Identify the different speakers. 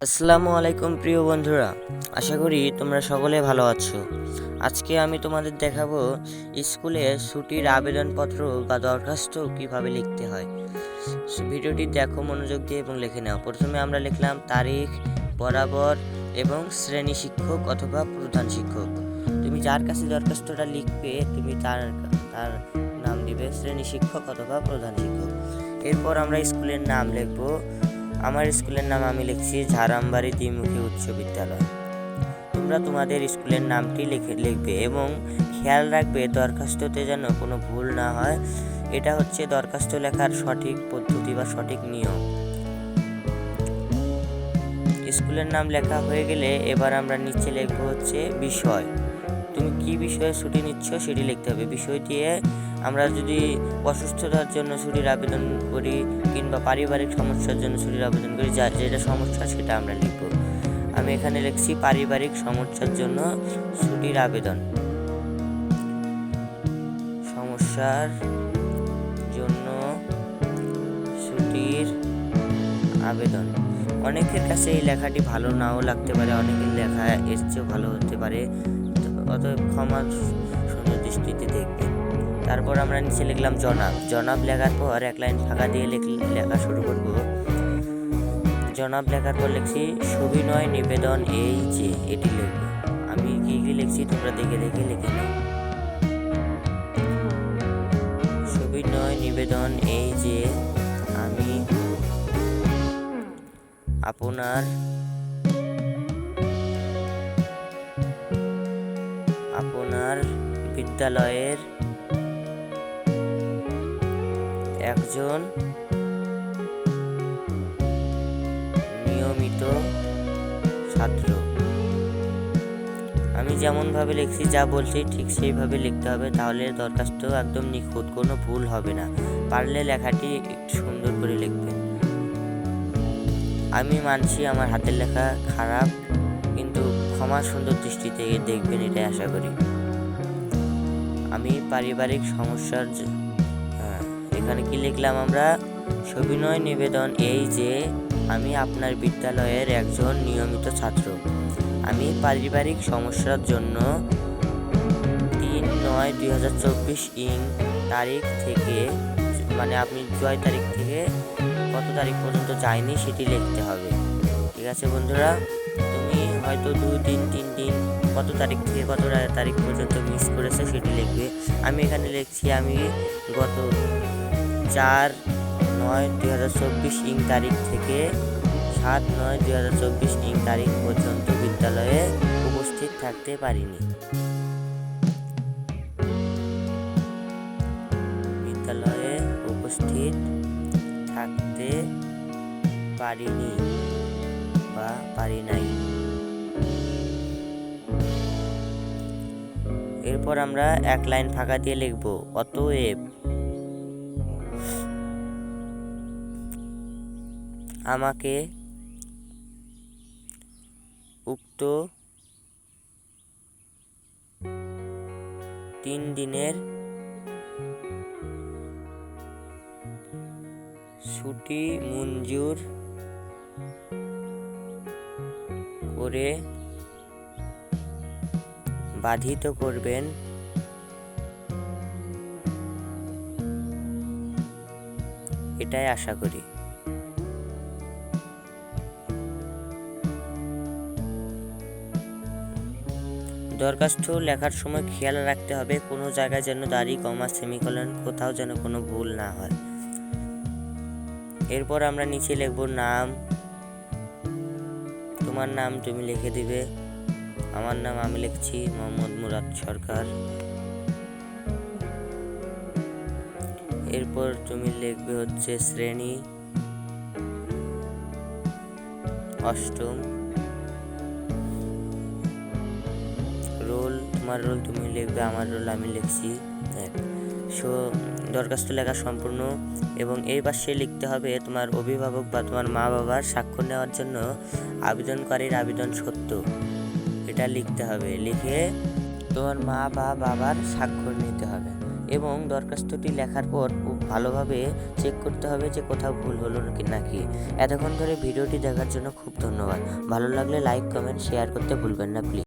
Speaker 1: আসসালামু আলাইকুম প্রিয় বন্ধুরা, আশা করি তোমরা সকলে ভালো আছো। আজকে আমি তোমাদের দেখাবো স্কুলে ছুটির আবেদনপত্র বা দরখাস্ত কীভাবে লিখতে হয়। ভিডিওটি দেখো, মনোযোগ দিয়ে এবং লিখে নাও। প্রথমে আমরা লিখলাম তারিখ, বরাবর এবং শ্রেণি শিক্ষক অথবা প্রধান শিক্ষক। তুমি যার কাছে দরখাস্তটা লিখবে, তুমি তার তার নাম দিবে, শ্রেণি শিক্ষক অথবা প্রধান শিক্ষক। এরপর আমরা স্কুলের নাম লিখব আমার স্কুলের নাম আমি লিখছি ঝাড়ামবাড়ি দ্বিমুখী উচ্চ বিদ্যালয়। তোমরা তোমাদের স্কুলের নামটি লিখে লিখবে এবং খেয়াল রাখবে দরখাস্ততে যেন কোনো ভুল না হয়। এটা হচ্ছে দরখাস্ত লেখার সঠিক পদ্ধতি বা সঠিক নিয়ম। স্কুলের নাম লেখা হয়ে গেলে এবার আমরা নিচে লিখব হচ্ছে বিষয়। তুমি কি বিষয়ে ছুটি নিচ্ছ সেটি লিখতে হবে। বিষয় দিয়ে আমরা যদি অসুস্থতার জন্য ছুটির আবেদন করি কিংবা পারিবারিক সমস্যার জন্য ছুটির আবেদন করি যা যেটা সমস্যা সেটা আমরা লিখব। আমি এখানে লিখছি পারিবারিক সমস্যার জন্য ছুটির আবেদন। সমস্যার জন্য ছুটির আবেদন। অনেকের কাছে এই লেখাটি ভালো নাও লাগতে পারে, অনেকের লেখা এর চেয়েও ভালো হতে পারে। অতএব ক্ষমা সুন্দর দৃষ্টিতে দেখবেন। তারপর আমরা নিচে লিখলাম জনাব। জনাব লেখার পর এক লাইন ফাঁকা দিয়ে লেখ- শুরু করব। জনাব লেখার পর লিখছি, সুবিনয় নিবেদন এই যে এটি লিখব আমি কি কি লিখছি তোমরা দেখে দেখে লিখে নাও। সুবিনয় নিবেদন এই যে আমি আপনার আপনার বিদ্যালয়ের একজন নিয়মিত ছাত্র। আমি যেমনভাবে লিখছি, যা বলছি ঠিক সেইভাবে লিখতে হবে, তাহলে দরখাস্ত একদম নিখুঁত, কোনো ভুল হবে না। পারলে লেখাটি একটু সুন্দর করে লিখবেন আমি মানছি আমার হাতের লেখা খারাপ, কিন্তু ক্ষমা সুন্দর দৃষ্টিতে দেখবেন, এটাই আশা করি। আমি পারিবারিক সমস্যার এখানে কি লিখলাম আমরা? সবিনয় নিবেদন এই যে, আমি আপনার বিদ্যালয়ের একজন নিয়মিত ছাত্র। আমি পারিবারিক সমস্যার জন্য তিন নয় দুই হাজার চব্বিশ ইং তারিখ থেকে মানে আপনি জয় তারিখ থেকে কত তারিখ পর্যন্ত যায়নি সেটি লিখতে হবে। ঠিক আছে বন্ধুরা? হয়তো দু দিন তিন দিন কত তারিখ থেকে কত তারিখ পর্যন্ত মিস করেছে সেটি লিখবে। আমি এখানে লিখছি, আমি গত চার নয় দুই হাজার চব্বিশ ইং তারিখ থেকে সাত নয় দুই হাজার চব্বিশ ইং তারিখ পর্যন্ত বিদ্যালয়ে উপস্থিত থাকতে পারিনি। বিদ্যালয়ে উপস্থিত থাকতে পারিনি বা পারি নাই। এরপর আমরা এক লাইন ফাঁকা দিয়ে লিখব, অতএব আমাকে উক্ত তিন দিনের ছুটি মঞ্জুর করে বাধিত করবেন। এটাই আশা করি। দরখাস্ত লেখার সময় খেয়াল রাখতে হবে, কোনো জায়গায় যেন দাড়ি, কমা, সেমিকলন, কোথাও যেন কোনো ভুল না হয়। এরপর আমরা নিচে লিখব নাম। তোমার নাম তুমি লিখে দিবে। আমার নাম আমি লিখছি মোহাম্মদ মুরাদ সরকার। এরপর তুমি লিখবে হচ্ছে শ্রেণি। অষ্টম। রোল, তোমার রোল তুমি লিখবে, আমার রোল আমি লিখছি। এক সো, দরখাস্ত লেখা সম্পূর্ণ এবং এই পাশে লিখতে হবে তোমার অভিভাবক বা তোমার মা বাবার স্বাক্ষর নেওয়ার জন্য আবেদনকারীর আবেদন সত্য। এটা লিখতে হবে। লিখে তোমার মা বা বাবার স্বাক্ষর নিতে হবে এবং দরখাস্তটি লেখার পর খুব ভালোভাবে চেক করতে হবে যে কোথাও ভুল হলো নাকি নাকি। এতক্ষণ ধরে ভিডিওটি দেখার জন্য খুব ধন্যবাদ। ভালো লাগলে লাইক কমেন্ট শেয়ার করতে ভুলবেন না প্লিজ